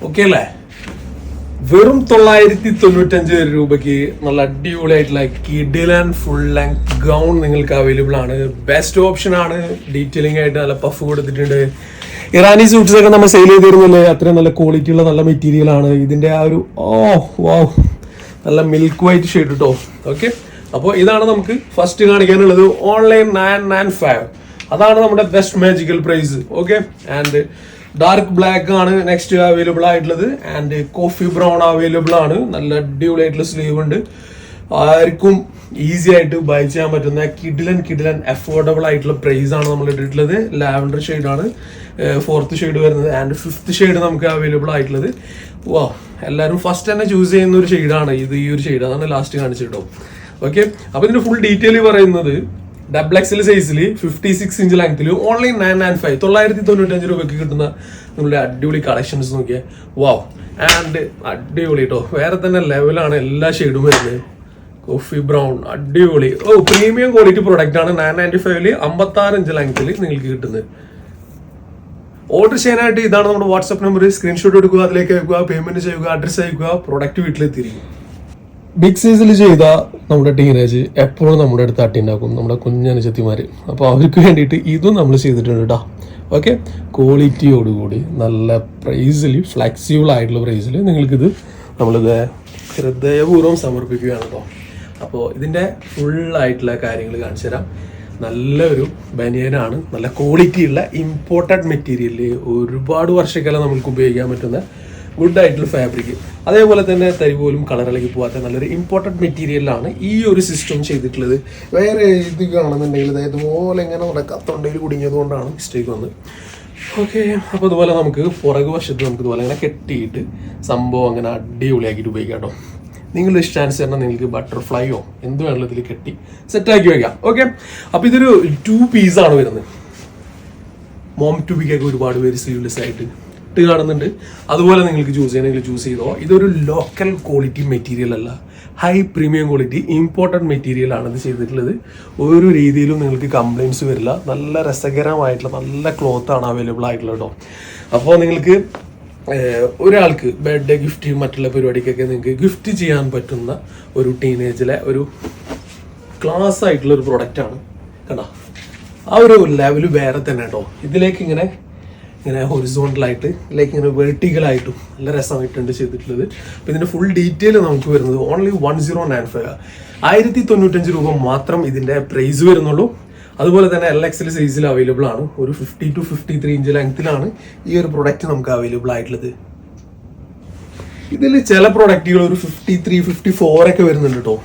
A: okay അല്ലേ? വെറും തൊള്ളായിരത്തി തൊണ്ണൂറ്റഞ്ച് രൂപയ്ക്ക് നല്ല അടിപൊളിയായിട്ടുള്ള ആൻഡ് ഫുൾ ലെങ്ത് ഗൗൺ നിങ്ങൾക്ക് അവൈലബിൾ ആണ്. ബെസ്റ്റ് ഓപ്ഷൻ ആണ്. ഡീറ്റെയിലിംഗ് ആയിട്ട് നല്ല പഫ് കൊടുത്തിട്ടുണ്ട്. ഇറാനി സൂട്ട്സ് ഒക്കെ നമ്മൾ സെയിൽ ചെയ്തിരുന്നില്ലേ? അത്രയും നല്ല ക്വാളിറ്റി ഉള്ള നല്ല മെറ്റീരിയൽ ആണ്. ഇതിന്റെ ആ ഒരു ഓ വാവ് നല്ല മിൽക്ക് വൈറ്റ് ഷെയ്ഡ് കേട്ടോ ഓക്കെ അപ്പോൾ ഇതാണ് നമുക്ക് ഫസ്റ്റ് കാണിക്കാനുള്ളത്. ഓൺലൈൻ നയൻ നയൻ ഫൈവ് അതാണ് നമ്മുടെ best magical price okay and dark black ആണ് നെക്സ്റ്റ് അവൈലബിൾ ആയിട്ടുള്ളത്. ആൻഡ് കോഫി ബ്രൗൺ അവൈലബിൾ ആണ്. നല്ല അടിപൊളി ആയിട്ടുള്ള സ്ലീവ് ഉണ്ട്. ആർക്കും ഈസി ആയിട്ട് ബൈ ചെയ്യാൻ പറ്റുന്ന കിഡിലൻ കിഡിലൻ അഫോർഡബിൾ ആയിട്ടുള്ള പ്രൈസ് ആണ് നമ്മൾ ഇട്ടിട്ടുള്ളത്. ലാവൻഡർ ഷെയ്ഡ് ആണ്. ഫോർത്ത് ഷെയ്ഡ് വരുന്നത്. ആൻഡ് ഫിഫ്ത്ത് ഷെയ്ഡ് നമുക്ക് അവൈലബിൾ ആയിട്ടുള്ളത്. വാ എല്ലാവരും ഫസ്റ്റ് തന്നെ ചൂസ് ചെയ്യുന്ന ഒരു ഷെയ്ഡാണ് ഇത് ഈ ഒരു ഷെയ്ഡ് അതാണ് ലാസ്റ്റ് കാണിച്ചിട്ടോ ഓക്കെ അപ്പൊ ഇതിന്റെ ഫുൾ ഡീറ്റെയിൽ പറയുന്നത് ഡബിൾ എക്സൽ സൈസിൽ ഫിഫ്റ്റി സിക്സ് ഇഞ്ച് ലെങ്ത്തിൽ ഓൺലൈൻ നയൻ നയൻ ഫൈവ് തൊള്ളായിരത്തി തൊണ്ണൂറ്റഞ്ച് രൂപയ്ക്ക് കിട്ടുന്ന നിങ്ങളുടെ അടിപൊളി കളക്ഷൻസ് നോക്കിയാൽ വാവ് ആൻഡ് അടിപൊളി കേട്ടോ വേറെ തന്നെ ലെവലാണ് എല്ലാ ഷെയ്ഡും വരുന്നത്. കോഫി ബ്രൗൺ അടിപൊളി. ഓ പ്രീമിയം ക്വാളിറ്റി പ്രൊഡക്റ്റ് ആണ് നയൻ നയന്റി ഫൈവിൽ അമ്പത്തി ആറ് ഇഞ്ച് ലെങ്ത്തിൽ നിങ്ങൾക്ക് കിട്ടുന്നത്. ഓർഡർ ചെയ്യാനായിട്ട് ഇതാണ് നമ്മുടെ വാട്സപ്പ് നമ്പർ സ്ക്രീൻഷോട്ട് എടുക്കുക അതിലേക്ക് അയക്കുക പേയ്മെന്റ് ചെയ്യുക അഡ്രസ് അയക്കുക. പ്രൊഡക്റ്റ് വീട്ടിലെത്തിയിരിക്കും. ബിഗ് സൈസിൽ ചെയ്ത നമ്മുടെ ടീനേജ് എപ്പോഴും നമ്മുടെ അടുത്ത് അട്ടിണ്ടാക്കും നമ്മുടെ കുഞ്ഞനുജത്തിമാർ അപ്പോൾ അവർക്ക് വേണ്ടിയിട്ട് ഇതും നമ്മൾ ചെയ്തിട്ടുണ്ട് കേട്ടോ ഓക്കെ ക്വാളിറ്റിയോടുകൂടി നല്ല പ്രൈസിൽ ഫ്ലെക്സിബിൾ ആയിട്ടുള്ള പ്രൈസിൽ നിങ്ങൾക്കിത് നമ്മളിത് ഹൃദയപൂർവം സമർപ്പിക്കുകയാണ് കേട്ടോ അപ്പോൾ ഇതിന്റെ ഫുള്ളായിട്ടുള്ള കാര്യങ്ങൾ കാണിച്ചു തരാം. നല്ലൊരു ബനിയനാണ് നല്ല ക്വാളിറ്റിയുള്ള ഇമ്പോർട്ടഡ് മെറ്റീരിയലിൽ ഒരുപാട് വർഷക്കാലം നമുക്ക് ഉപയോഗിക്കാൻ പറ്റുന്ന ഗുഡ് ആയിട്ടുള്ള ഫാബ്രിക് അതേപോലെ തന്നെ തരി പോലും കളറിലേക്ക് പോകാത്ത നല്ലൊരു ഇമ്പോർട്ടന്റ് മെറ്റീരിയലാണ് ഈ ഒരു സിസ്റ്റം ചെയ്തിട്ടുള്ളത്. വേറെ ഇത് കാണുന്നുണ്ടെങ്കിൽ അതായത് പോലെ ഇങ്ങനെ നടക്കുക തൊണ്ടയിൽ കുടുങ്ങിയത് കൊണ്ടാണ് മിസ്റ്റേക്ക് വന്നത്. ഓക്കെ അപ്പോൾ ഇതുപോലെ നമുക്ക് പുറകു വശത്ത് നമുക്ക് ഇതുപോലെ അങ്ങനെ കെട്ടിയിട്ട് സംഭവം അങ്ങനെ അടിപൊളിയാക്കിയിട്ട് ഉപയോഗിക്കാം കേട്ടോ. നിങ്ങളുടെ ഇഷ്ടാനുസരണം നിങ്ങൾക്ക് ബട്ടർഫ്ലൈയോ എന്ത് വേണമെങ്കിലും ഇതിൽ കെട്ടി സെറ്റാക്കി വയ്ക്കാം ഓക്കെ അപ്പോൾ ഇതൊരു ടു പീസാണ് വരുന്നത്. മോം ടു ബിക്കൊക്കെ ഒരുപാട് പേര് സ്ലീവ്ലെസ് ആയിട്ട് ഇട്ട് കാണുന്നുണ്ട്. അതുപോലെ നിങ്ങൾക്ക് ചൂസ് ചെയ്യണമെങ്കിൽ ചൂസ് ചെയ്തോ. ഇതൊരു ലോക്കൽ ക്വാളിറ്റി മെറ്റീരിയൽ അല്ല. High premium quality important material ആണ് ഇത് ചെയ്തിട്ടുള്ളത്. ഒരു രീതിയിലും നിങ്ങൾക്ക് കംപ്ലയിൻസ് വരില്ല. നല്ല രസകരമായിട്ടുള്ള നല്ല ക്ലോത്ത് ആണ് അവൈലബിൾ ആയിട്ടുള്ളത് കേട്ടോ. അപ്പോൾ നിങ്ങൾക്ക് ഒരാൾക്ക് ബർത്ത്ഡേ ഗിഫ്റ്റ് മറ്റുള്ള പരിപാടിക്കൊക്കെ നിങ്ങൾക്ക് ഗിഫ്റ്റ് ചെയ്യാൻ പറ്റുന്ന ഒരു ടീനേജിലെ ഒരു ക്ലാസ് ആയിട്ടുള്ള ഒരു പ്രൊഡക്റ്റാണ് കണ്ടോ? ആ ഒരു ലെവൽ വേറെ തന്നെ കേട്ടോ. ഇതിലേക്ക് ഇങ്ങനെ ഇങ്ങനെ ഹൊറിസോണ്ടലായിട്ട് ലൈക്ക് ഇങ്ങനെ വെർട്ടിക്കലായിട്ടും നല്ല രസമായിട്ടുണ്ട് ചെയ്തിട്ടുള്ളത്. അപ്പോൾ ഇതിന്റെ ഫുൾ ഡീറ്റെയിൽ നമുക്ക് വരുന്നത് only one zero nine five ആയിരത്തി തൊണ്ണൂറ്റഞ്ച് രൂപ മാത്രം ഇതിന്റെ പ്രൈസ് വരുന്നുള്ളൂ. അതുപോലെ തന്നെ എൽ എക്സൽ സൈസിൽ അവൈലബിൾ ആണ്. ഒരു fifty two fifty three inch ലെങ്ത്തിലാണ് ഈ ഒരു പ്രൊഡക്റ്റ് നമുക്ക് അവൈലബിൾ ആയിട്ടുള്ളത്. ഇതിൽ ചില പ്രൊഡക്റ്റുകൾ ഒരു ഫിഫ്റ്റി ത്രീ ഫിഫ്റ്റി ഫോർ ഒക്കെ വരുന്നുണ്ട് കേട്ടോ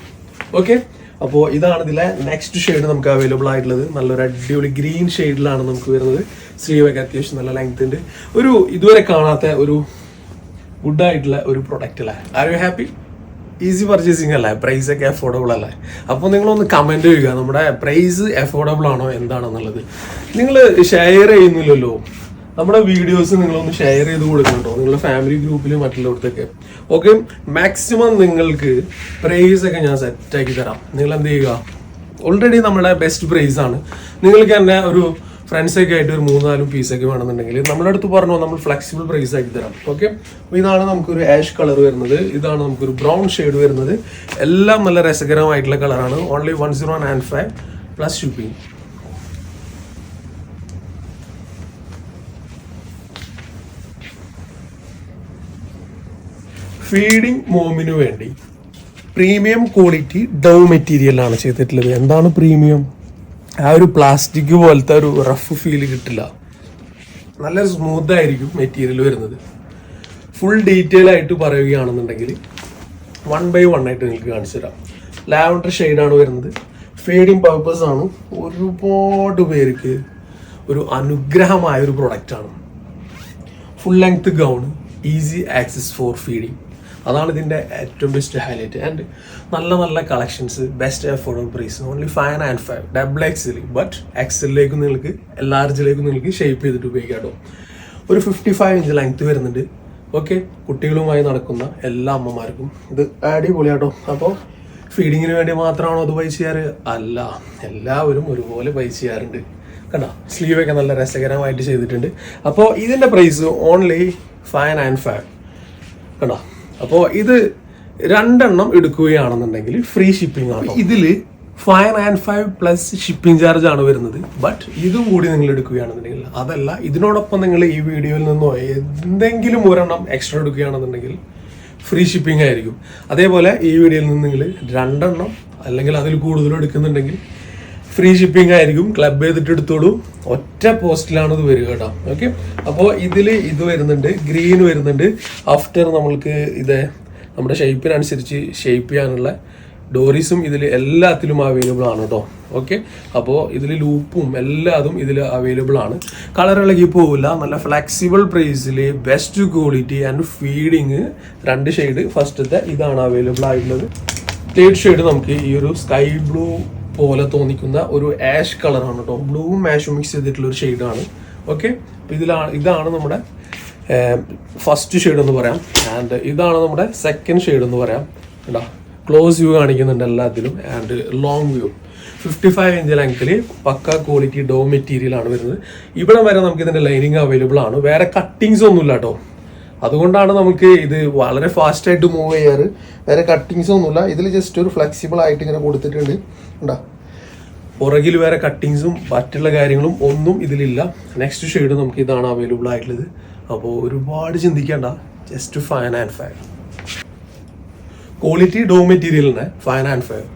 A: ഓക്കെ അപ്പോൾ ഇതാണ് ഇതിലെ നെക്സ്റ്റ് ഷെയ്ഡ് നമുക്ക് അവൈലബിൾ ആയിട്ടുള്ളത്. നല്ലൊരു അടിപൊളി ഗ്രീൻ ഷെയ്ഡിലാണ് നമുക്ക് വരുന്നത്. സ്ലീവ് ഒക്കെ അത്യാവശ്യം നല്ല ലെങ്ത് ഉണ്ട്. ഒരു ഇതുവരെ കാണാത്ത ഒരു ഗുഡ് ആയിട്ടുള്ള ഒരു പ്രൊഡക്റ്റ് അല്ലേ? Are you happy easy purchasing അല്ലേ? പ്രൈസ് ഒക്കെ അഫോർഡബിൾ അല്ലേ? അപ്പോൾ നിങ്ങളൊന്ന് കമന്റ് ചെയ്യുക. നമ്മുടെ പ്രൈസ് അഫോർഡബിൾ ആണോ? എന്താണെന്നുള്ളത്. നിങ്ങൾ ഷെയർ ചെയ്യുന്നില്ലല്ലോ. നമ്മുടെ വീഡിയോസ് നിങ്ങളൊന്ന് ഷെയർ ചെയ്ത് കൊടുക്കുന്നുണ്ടോ നിങ്ങളുടെ ഫാമിലി ഗ്രൂപ്പിൽ മറ്റുള്ളവർക്കൊക്കെ. ഓക്കെ മാക്സിമം നിങ്ങൾക്ക് പ്രൈസ് ഒക്കെ ഞാൻ സെറ്റാക്കി തരാം. നിങ്ങൾ എന്ത് ചെയ്യുക? ഓൾറെഡി നമ്മുടെ ബെസ്റ്റ് പ്രൈസ് ആണ്. നിങ്ങൾക്ക് തന്നെ ഒരു ഫ്രണ്ട്സൊക്കെ ആയിട്ട് ഒരു മൂന്നാലും പീസൊക്കെ വേണമെന്നുണ്ടെങ്കിൽ നമ്മുടെ അടുത്ത് പറഞ്ഞു നമ്മൾ ഫ്ലെക്സിബിൾ പ്രൈസ് ആക്കി തരാം. ഓക്കെ അപ്പോൾ ഇതാണ് നമുക്കൊരു ആഷ് കളർ വരുന്നത്. ഇതാണ് നമുക്കൊരു ബ്രൗൺ ഷെയ്ഡ് വരുന്നത്. എല്ലാം നല്ല രസകരമായിട്ടുള്ള കളറാണ് only one zero nine five plus shipping feeding മോമിന് വേണ്ടി പ്രീമിയം ക്വാളിറ്റി ഡൗ മെറ്റീരിയലാണ് ചെയ്തിട്ടുള്ളത്. എന്താണ് പ്രീമിയം ആ ഒരു പ്ലാസ്റ്റിക് പോലത്തെ ഒരു റഫ് ഫീൽ കിട്ടില്ല. നല്ല സ്മൂത്ത് ആയിരിക്കും മെറ്റീരിയൽ വരുന്നത്. ഫുൾ ഡീറ്റെയിൽ ആയിട്ട് പറയുകയാണെന്നുണ്ടെങ്കിൽ വൺ ബൈ വൺ ആയിട്ട് നിങ്ങൾക്ക് കാണിച്ചു തരാം. ലാവൻഡർ ഷെയ്ഡാണ് വരുന്നത്. ഫീഡിങ് പർപ്പസ് ആണ്. ഒരുപാട് പേർക്ക് ഒരു അനുഗ്രഹമായ ഒരു പ്രൊഡക്റ്റ് ആണ്. Full length gown easy access for feeding അതാണ് ഇതിന്റെ ഏറ്റവും ബെസ്റ്റ് ഹൈലൈറ്റ് ആൻഡ് നല്ല നല്ല collections best affordable price only five and five double എക്സിൽ ബട്ട് എക്സലിലേക്ക് നിങ്ങൾക്ക് ലാർജിലേക്കും നിങ്ങൾക്ക് ഷേപ്പ് ചെയ്തിട്ട് ഉപയോഗിക്കാം കേട്ടോ ഒരു ഫിഫ്റ്റി ഫൈവ് ഇഞ്ച് ലെങ്ത് വരുന്നുണ്ട്. ഓക്കെ കുട്ടികളുമായി നടക്കുന്ന എല്ലാ അമ്മമാർക്കും ഇത് അടിപൊളിയാട്ടോ. അപ്പോൾ ഫീഡിങ്ങിന് വേണ്ടി മാത്രമാണോ അത് പൈസ ചെയ്യാറ്? അല്ല. എല്ലാവരും ഒരുപോലെ പൈസ ചെയ്യാറുണ്ട്. കണ്ടോ? സ്ലീവൊക്കെ നല്ല രസകരമായിട്ട് ചെയ്തിട്ടുണ്ട്. അപ്പോൾ ഇതിന്റെ price only five and five കണ്ടോ? അപ്പോൾ ഇത് രണ്ടെണ്ണം എടുക്കുകയാണെന്നുണ്ടെങ്കിൽ ഫ്രീ ഷിപ്പിംഗ് ആണ് ഇതിൽ five and five plus shipping charge ആണ് വരുന്നത്. ബട്ട് ഇതും കൂടി നിങ്ങൾ എടുക്കുകയാണെന്നുണ്ടെങ്കിൽ അതല്ല ഇതിനോടൊപ്പം നിങ്ങൾ ഈ വീഡിയോയിൽ നിന്നോ എന്തെങ്കിലും ഒരെണ്ണം എക്സ്ട്രാ എടുക്കുകയാണെന്നുണ്ടെങ്കിൽ ഫ്രീ ഷിപ്പിംഗ് ആയിരിക്കും. അതേപോലെ ഈ വീഡിയോയിൽ നിന്ന് നിങ്ങൾ രണ്ടെണ്ണം അല്ലെങ്കിൽ അതിൽ കൂടുതലും എടുക്കുന്നുണ്ടെങ്കിൽ ഫ്രീ ഷിപ്പിംഗ് ആയിരിക്കും. ക്ലബ് ചെയ്തിട്ട് എടുത്തോളൂ. ഒറ്റ പോസ്റ്റിലാണ് ഇത് വരിക കേട്ടോ. ഓക്കെ അപ്പോൾ ഇതിൽ ഇത് വരുന്നുണ്ട് ഗ്രീൻ വരുന്നുണ്ട്. ആഫ്റ്റർ നമ്മൾക്ക് ഇത് നമ്മുടെ ഷേപ്പിനനുസരിച്ച് ഷേപ്പ് ചെയ്യാനുള്ള ഡോറീസും ഇതിൽ എല്ലാത്തിലും അവൈലബിൾ ആണ് കേട്ടോ. ഓക്കെ അപ്പോൾ ഇതിൽ ലൂപ്പും എല്ലാതും ഇതിൽ അവൈലബിൾ ആണ്. കളർ ഇളകി പോവില്ല. നല്ല ഫ്ലെക്സിബിൾ പ്രൈസിൽ ബെസ്റ്റ് ക്വാളിറ്റി ആൻഡ് ഫീഡിങ് രണ്ട് ഷെയ്ഡ് ഫസ്റ്റത്തെ ഇതാണ് അവൈലബിൾ ആയിട്ടുള്ളത്. തേർഡ് ഷെയ്ഡ് നമുക്ക് ഈ ഒരു സ്കൈ ബ്ലൂ പോലെ തോന്നിക്കുന്ന ഒരു ആഷ് കളറാണ് കേട്ടോ. ബ്ലൂവും ആഷും മിക്സ് ചെയ്തിട്ടുള്ള ഒരു ഷെയ്ഡാണ് ഓക്കെ ഇതിലാണ് ഇതാണ് നമ്മുടെ ഫസ്റ്റ് ഷെയ്ഡ് എന്ന് പറയാം. ആൻഡ് ഇതാണ് നമ്മുടെ സെക്കൻഡ് ഷെയ്ഡ് എന്ന് പറയാം. കേട്ടോ ക്ലോസ് വ്യൂ കാണിക്കുന്നുണ്ട് എല്ലാത്തിലും. And long view fifty five inch ലെങ്ത്തിൽ പക്ക ക്വാളിറ്റി ഡോ മെറ്റീരിയൽ ആണ് വരുന്നത്. ഇവിടെ വരെ നമുക്ക് ഇതിന്റെ ലൈനിങ് അവൈലബിൾ ആണ്. വേറെ കട്ടിങ്സ് ഒന്നുമില്ല കേട്ടോ. അതുകൊണ്ടാണ് നമുക്ക് ഇത് വളരെ ഫാസ്റ്റ് ആയിട്ട് മൂവ് ചെയ്യാറ്. വേറെ കട്ടിങ്സ് ഒന്നുമില്ല. ഇതിൽ ജസ്റ്റ് ഒരു ഫ്ലെക്സിബിൾ ആയിട്ട് ഇങ്ങനെ കൊടുത്തിട്ടുണ്ട്. ഉണ്ടാ പുറകിൽ വേറെ കട്ടിങ്സും മറ്റുള്ള കാര്യങ്ങളും ഒന്നും ഇതിലില്ല. നെക്സ്റ്റ് ഷെയ്ഡ് നമുക്ക് ഇതാണ് അവൈലബിൾ ആയിട്ടുള്ളത്. അപ്പോൾ ഒരുപാട് ചിന്തിക്കേണ്ട. Just fine and fire quality ഡോ മെറ്റീരിയലിന് ഫൈൻ ആൻഡ് ഫയർ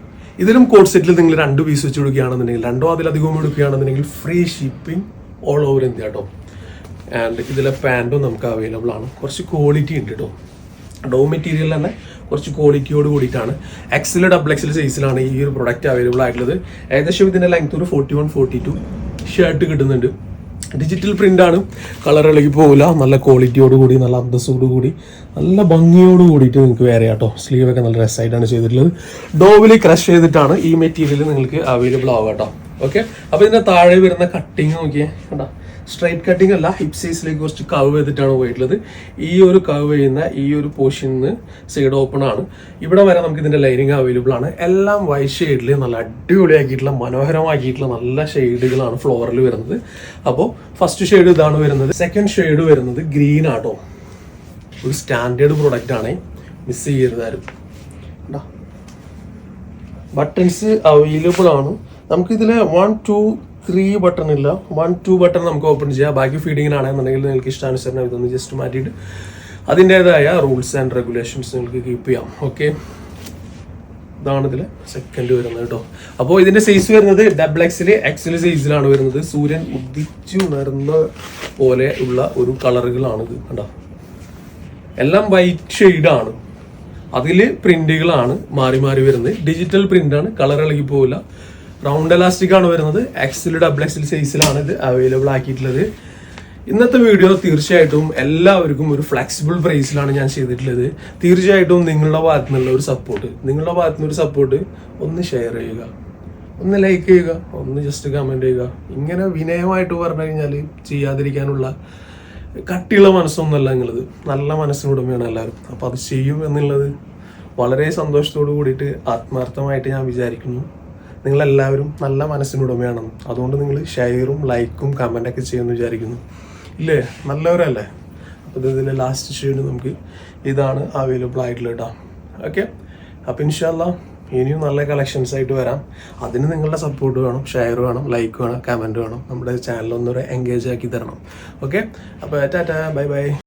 A: ഇതിലും കോഡ് സെറ്റിൽ നിങ്ങൾ രണ്ട് പീസ് വെച്ച് കൊടുക്കുകയാണെന്നുണ്ടെങ്കിൽ രണ്ടോ അതിലധികവും എടുക്കുകയാണെന്നുണ്ടെങ്കിൽ free shipping all over India കേട്ടോ ആൻഡ് ഇതിലെ പാന്റും നമുക്ക് അവൈലബിൾ ആണ്. കുറച്ച് ക്വാളിറ്റി ഉണ്ട് കേട്ടോ ഡോ മെറ്റീരിയൽ തന്നെ കുറച്ച് ക്വാളിറ്റിയോട് കൂടിയിട്ടാണ്. എക്സൽ ഡബിൾ എക്സിൽ സൈസിലാണ് ഈ ഒരു പ്രൊഡക്റ്റ് അവൈലബിൾ ആയിട്ടുള്ളത്. ഏകദേശം ഇതിന്റെ ലെങ്ത് ഒരു forty one forty two shirt കിട്ടുന്നുണ്ട്. ഡിജിറ്റൽ പ്രിന്റ് ആണ്. കളർ ഇളകി പോകില്ല നല്ല ക്വാളിറ്റിയോട് കൂടി നല്ല അന്തസ്സോട് കൂടി നല്ല ഭംഗിയോട് കൂടിയിട്ട് നിങ്ങൾക്ക് വേറെ കേട്ടോ സ്ലീവൊക്കെ നല്ല രസമായിട്ടാണ് ചെയ്തിട്ടുള്ളത്. ഡോവിൽ ക്രഷ് ചെയ്തിട്ടാണ് ഈ മെറ്റീരിയൽ നിങ്ങൾക്ക് അവൈലബിൾ ആവുക കേട്ടോ ഓക്കെ അപ്പോൾ ഇതിന്റെ താഴെ വരുന്ന കട്ടിങ് നോക്കിയേ. കണ്ടോ? സ്ട്രൈറ്റ് കട്ടിംഗ് അല്ല ഹിപ് സൈസിലേക്ക് കുറച്ച് കവ് ചെയ്തിട്ടാണ് പോയിട്ടുള്ളത്. ഈ ഒരു കവ് ചെയ്യുന്ന ഈ ഒരു പോർഷനിന്ന് സൈഡ് ഓപ്പൺ ആണ്. ഇവിടെ വരെ നമുക്ക് ഇതിന്റെ ലൈനിങ് അവൈലബിൾ ആണ്. എല്ലാം വൈറ്റ് ഷെയ്ഡിൽ നല്ല അടിപൊളിയാക്കിയിട്ടുള്ള മനോഹരമാക്കിയിട്ടുള്ള നല്ല ഷെയ്ഡുകളാണ് ഫ്ലോറിൽ വരുന്നത്. അപ്പോൾ ഫസ്റ്റ് ഷെയ്ഡ് ഇതാണ് വരുന്നത്. സെക്കൻഡ് ഷെയ്ഡ് വരുന്നത് ഗ്രീൻ ആട്ടോ. ഒരു സ്റ്റാൻഡേർഡ് പ്രൊഡക്റ്റ് ആണ്. മിസ് ചെയ്യരുതാരും? ബട്ടൺസ് അവൈലബിൾ ആണ്. നമുക്കിതിൽ വൺ ടു ത്രീ ബട്ടൺ ഇല്ല. വൺ ടു ബട്ടൺ നമുക്ക് ഓപ്പൺ ചെയ്യാം. ബാക്കി ഫീഡിങ്ങിനാണെന്നുണ്ടെങ്കിൽ നിങ്ങൾക്ക് ഇഷ്ടാനുസരണം ഇതൊന്ന് ജസ്റ്റ് മാറ്റിയിട്ട് അതിന്റെതായ റൂൾസ് ആൻഡ് റെഗുലേഷൻസ് നിങ്ങൾക്ക് കീപ്പ് ചെയ്യാം. ഓക്കെ ഇതാണ് ഇതിൽ സെക്കൻഡ് വരുന്നത് കേട്ടോ. അപ്പോൾ ഇതിന്റെ സൈസ് വരുന്നത് ഡബിൾ എക്സിൽ എക്സിൽ സൈസിലാണ് വരുന്നത്. സൂര്യൻ ഉദിച്ചു ഉണർന്ന പോലെ ഉള്ള ഒരു കളറുകളാണ് ഇത് കണ്ടോ? എല്ലാം വൈറ്റ് ഷെയ്ഡാണ് അതിൽ പ്രിന്റുകളാണ് മാറി മാറി വരുന്നത്. ഡിജിറ്റൽ പ്രിന്റ് ആണ്. കളർ ഇളകി പോവില്ല. റൗണ്ട് എലാസ്റ്റിക് ആണ് വരുന്നത്. എക്സിൽ ഡബിൾ എക്സിൽ സൈസിലാണ് ഇത് അവൈലബിൾ ആക്കിയിട്ടുള്ളത്. ഇന്നത്തെ വീഡിയോ തീർച്ചയായിട്ടും എല്ലാവർക്കും ഒരു ഫ്ലെക്സിബിൾ പ്രൈസിലാണ് ഞാൻ ചെയ്തിട്ടുള്ളത്. തീർച്ചയായിട്ടും നിങ്ങളുടെ ഭാഗത്തു നിന്നുള്ള ഒരു സപ്പോർട്ട് നിങ്ങളുടെ ഭാഗത്തു നിന്ന് ഒരു സപ്പോർട്ട് ഒന്ന് ഷെയർ ചെയ്യുക. ഒന്ന് ലൈക്ക് ചെയ്യുക. ഒന്ന് ജസ്റ്റ് കമന്റ് ചെയ്യുക. ഇങ്ങനെ വിനയമായിട്ട് പറഞ്ഞു കഴിഞ്ഞാൽ ചെയ്യാതിരിക്കാനുള്ള കട്ടിയുള്ള മനസ്സൊന്നുമല്ല നിങ്ങളത്. നല്ല മനസ്സിനുടമയാണ് എല്ലാവരും. അപ്പോൾ അത് ചെയ്യും എന്നുള്ളത് വളരെ സന്തോഷത്തോടു കൂടിയിട്ട് ആത്മാർത്ഥമായിട്ട് ഞാൻ വിചാരിക്കുന്നു. നിങ്ങളെല്ലാവരും നല്ല മനസ്സിനുടമയാണ്. അതുകൊണ്ട് നിങ്ങൾ ഷെയറും ലൈക്കും കമന്റൊക്കെ ചെയ്യുമെന്ന് വിചാരിക്കുന്നു. ഇല്ലേ? നല്ലവരല്ലേ? അപ്പോൾ ഇതിന്റെ ലാസ്റ്റ് ഷെയ്ഡ് നമുക്ക് ഇതാണ് അവൈലബിൾ ആയിട്ടുള്ള കേട്ടോ ഓക്കെ അപ്പോൾ ഇൻഷാല്ല ഇനിയും നല്ല കളക്ഷൻസ് ആയിട്ട് വരാം. അതിന് നിങ്ങളുടെ സപ്പോർട്ട് വേണം ഷെയർ വേണം ലൈക്ക് വേണം കമന്റ് വേണം. നമ്മുടെ ചാനൽ ഒന്നുകൂടെ എൻഗേജ് ആക്കി തരണം. ഓക്കെ അപ്പോൾ ടാറ്റാ ബൈ ബൈ